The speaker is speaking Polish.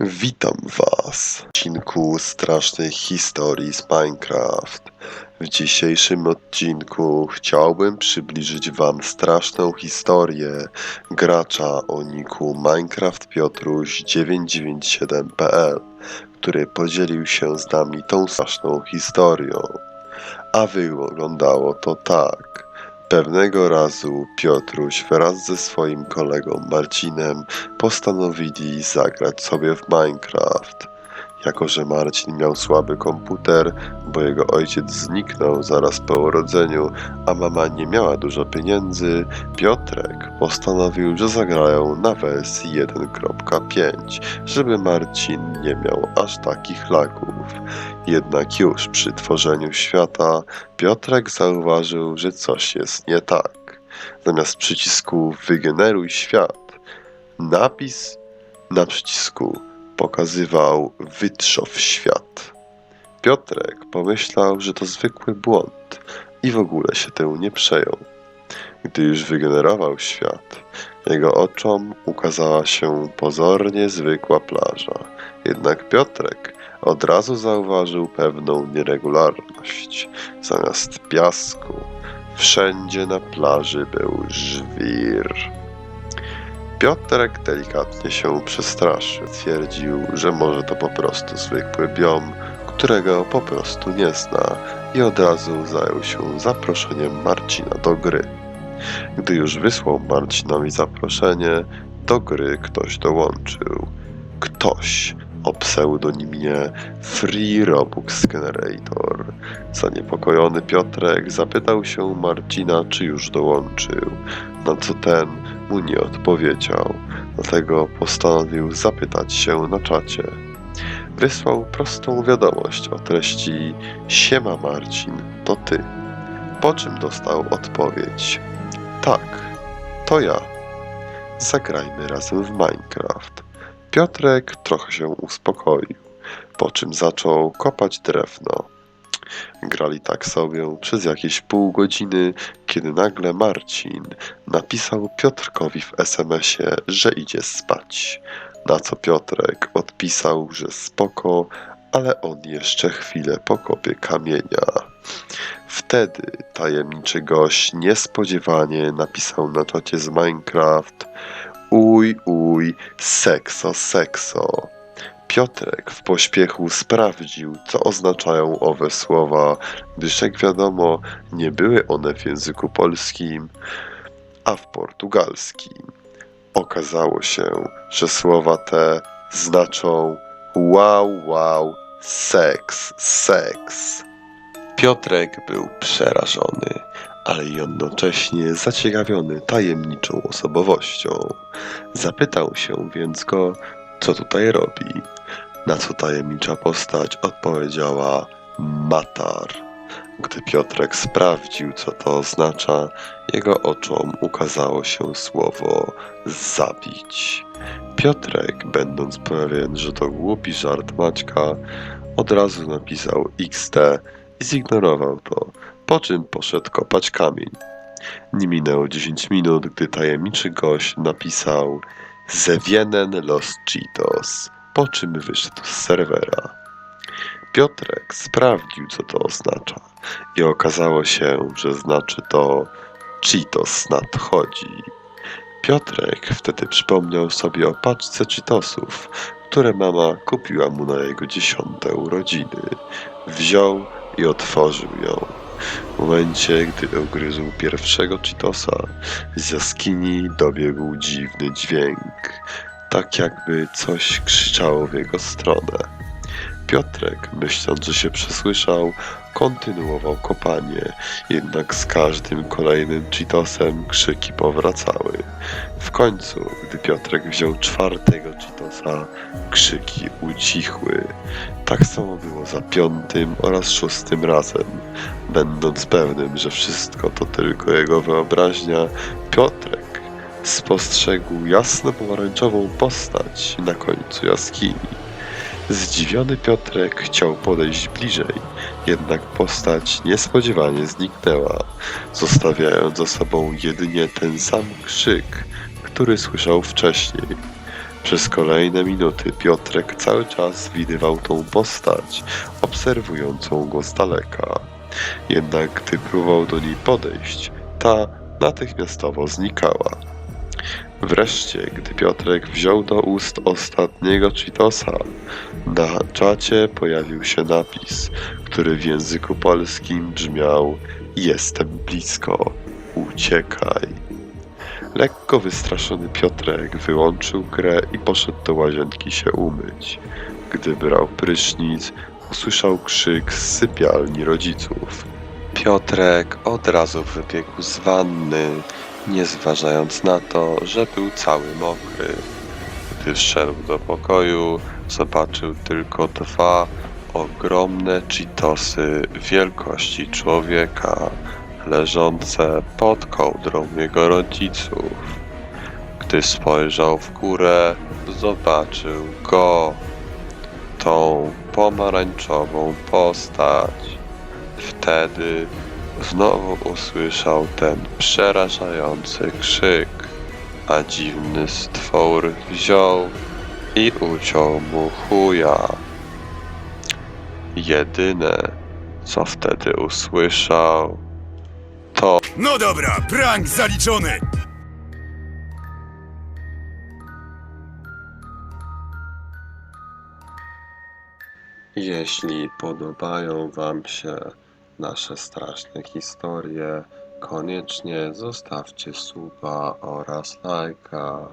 Witam Was w odcinku strasznych historii z Minecraft. W dzisiejszym odcinku chciałbym przybliżyć Wam straszną historię gracza o niku Minecraft Piotruś 997.pl, który podzielił się z nami tą straszną historią. A wyglądało to tak. Pewnego razu Piotruś wraz ze swoim kolegą Marcinem postanowili zagrać sobie w Minecraft. Jako, że Marcin miał słaby komputer, bo jego ojciec zniknął zaraz po urodzeniu, a mama nie miała dużo pieniędzy, Piotrek postanowił, że zagrają na wersji 1.5, żeby Marcin nie miał aż takich lagów. Jednak już przy tworzeniu świata Piotrek zauważył, że coś jest nie tak. Zamiast przycisku wygeneruj świat, napis na przycisku pokazywał wytrzow świat. Piotrek pomyślał, że to zwykły błąd i w ogóle się tym nie przejął. Gdy już wygenerował świat, jego oczom ukazała się pozornie zwykła plaża. Jednak Piotrek od razu zauważył pewną nieregularność. Zamiast piasku, wszędzie na plaży był żwir. Piotrek delikatnie się przestraszył. Twierdził, że może to po prostu zwykły biom, którego po prostu nie zna i od razu zajął się zaproszeniem Marcina do gry. Gdy już wysłał Marcinowi zaproszenie, do gry ktoś dołączył. Ktoś o pseudonimie Free Robux Generator. Zaniepokojony Piotrek zapytał się Marcina, czy już dołączył, na co ten mu nie odpowiedział, dlatego postanowił zapytać się na czacie. Wysłał prostą wiadomość o treści Siema Marcin, to ty. Po czym dostał odpowiedź Tak, to ja. Zagrajmy razem w Minecraft. Piotrek trochę się uspokoił, po czym zaczął kopać drewno. Grali tak sobie przez jakieś pół godziny, kiedy nagle Marcin napisał Piotrkowi w SMS-ie, że idzie spać. Na co Piotrek odpisał, że spoko, ale on jeszcze chwilę pokopie kamienia. Wtedy tajemniczy gość niespodziewanie napisał na czacie z Minecraft Uj, uj, sekso, sekso. Piotrek w pośpiechu sprawdził, co oznaczają owe słowa, gdyż jak wiadomo, nie były one w języku polskim, a w portugalskim. Okazało się, że słowa te znaczą wow, wow, seks, seks. Piotrek był przerażony, ale jednocześnie zaciekawiony tajemniczą osobowością. Zapytał się więc go, co tutaj robi. Na co tajemnicza postać odpowiedziała Matar. Gdy Piotrek sprawdził, co to oznacza, jego oczom ukazało się słowo zabić. Piotrek, będąc pewien, że to głupi żart Maćka, od razu napisał XD zignorował to, po czym poszedł kopać kamień. Nie minęło 10 minut, gdy tajemniczy gość napisał Zewienen los Cheetos, po czym wyszedł z serwera. Piotrek sprawdził, co to oznacza i okazało się, że znaczy to Cheetos nadchodzi. Piotrek wtedy przypomniał sobie o paczce Cheetosów, które mama kupiła mu na jego dziesiąte urodziny. Wziął i otworzył ją. W momencie, gdy ugryzł pierwszego Cheetosa, z jaskini dobiegł dziwny dźwięk, tak jakby coś krzyczało w jego stronę. Piotrek, myśląc, że się przesłyszał, kontynuował kopanie, jednak z każdym kolejnym Cheetosem krzyki powracały. W końcu, gdy Piotrek wziął czwartego Cheetosa, krzyki ucichły. Tak samo było za piątym oraz szóstym razem. Będąc pewnym, że wszystko to tylko jego wyobraźnia, Piotrek spostrzegł jasno-pomarańczową postać na końcu jaskini. Zdziwiony Piotrek chciał podejść bliżej, jednak postać niespodziewanie zniknęła, zostawiając za sobą jedynie ten sam krzyk, który słyszał wcześniej. Przez kolejne minuty Piotrek cały czas widywał tą postać, obserwującą go z daleka. Jednak gdy próbował do niej podejść, ta natychmiastowo znikała. Wreszcie, gdy Piotrek wziął do ust ostatniego Cheetosa, na czacie pojawił się napis, który w języku polskim brzmiał Jestem blisko, uciekaj. Lekko wystraszony Piotrek wyłączył grę i poszedł do łazienki się umyć. Gdy brał prysznic, usłyszał krzyk z sypialni rodziców. Piotrek od razu wybiegł z wanny, nie zważając na to, że był cały mokry. Gdy wszedł do pokoju, zobaczył tylko dwa ogromne cheetosy wielkości człowieka, leżące pod kołdrą jego rodziców. Gdy spojrzał w górę, zobaczył go, tą pomarańczową postać. Wtedy znowu usłyszał ten przerażający krzyk, a dziwny stwór wziął i uciął mu chuja. Jedyne, co wtedy usłyszał, to No dobra, prank zaliczony! Jeśli podobają Wam się nasze straszne historie, koniecznie zostawcie suba oraz lajka.